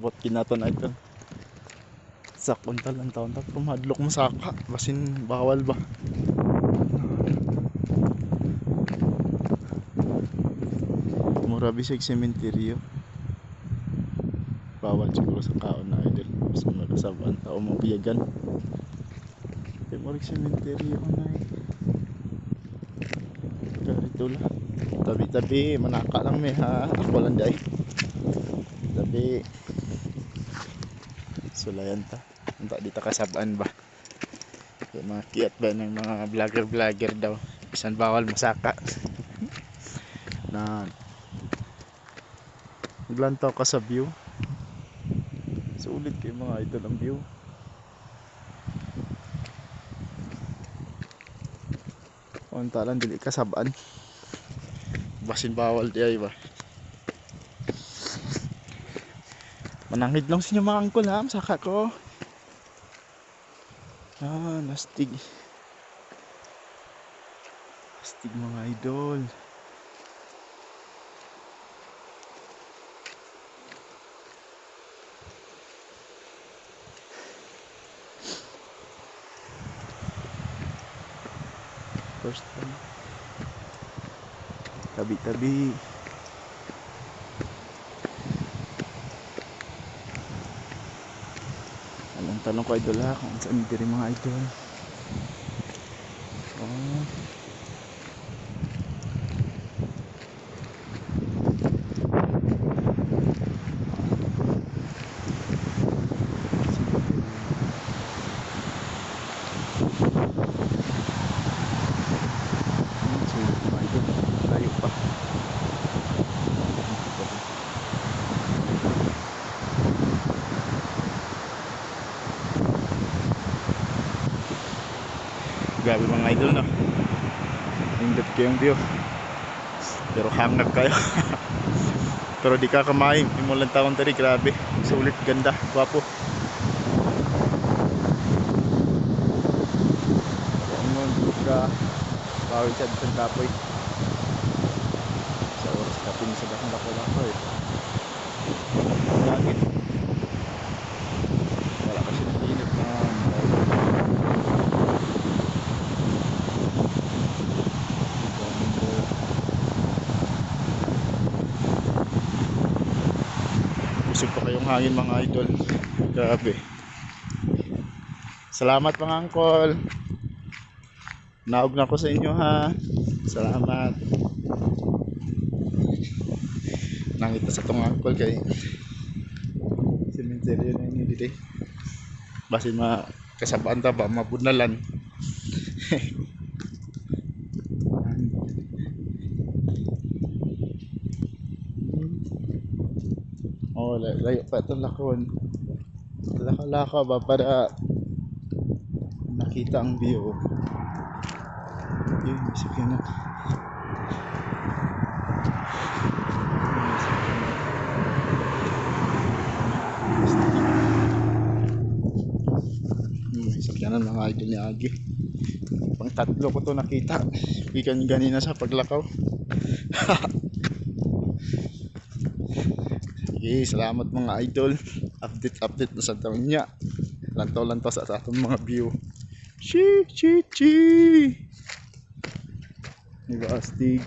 Bot kinaton ito. Sakon talang taon ta pumadlok mo saka basin bawal ba. Mura bisig sementeryo. Bawal siguro sa kaon na idol. Mas magasaban tao mo biyagan. Rin sementeryo na eh. Garito. Tabi-tabi, manaka lang may ha. Ako lang day. Tabi. Sulayan ta. Unta dito kasabaan ba? Kaya mga kiat ba ng mga vlogger-vlogger daw. Bisan bawal masaka. na Naglantaw ka sa view. Sulit kayo mga idol ang view. Unta lang dili kasabaan. Basin bawal di ay ba? Manangid lang sa inyo mga angkol ha, saka ko. Ah, nastig. Nastig mga idol. First time. Tabi-tabi. Anong tanong ko idol ha? Kung saan diri mga idol? Oh. Hmm, sulit mga idol. Layo pa. Grabe mga idol no. Indot kayong view. Pero hangag kayo. Pero di ka kamain. Imulang taon tari. Grabe. Sulit. Ganda. Gwapo. Di ka bawal sa isang kapoy. Sa oras kapin sa dakang lako-lako eh. Ang Busog pa kayong hangin mga idol. Grabe. Salamat mga angkol. Naog na ko sa inyo ha. Salamat. Nangita sa tong angkol kay Cemetery na ini dito. Basin ma kasabaan ta ba mabunalan. Oh, la- layo pa itong lakon. Laka-laka ba para nakita ang view. Yun, may sakyanan. May sakyanan. Mga idol ni Agi. Pang tatlo ko to nakita. Bigan ganina sa paglakaw. Sige, salamat mga idol. Update update na sa taon niya. Lantaw-lantaw sa atong mga view. Chi chi chi. Diba astig?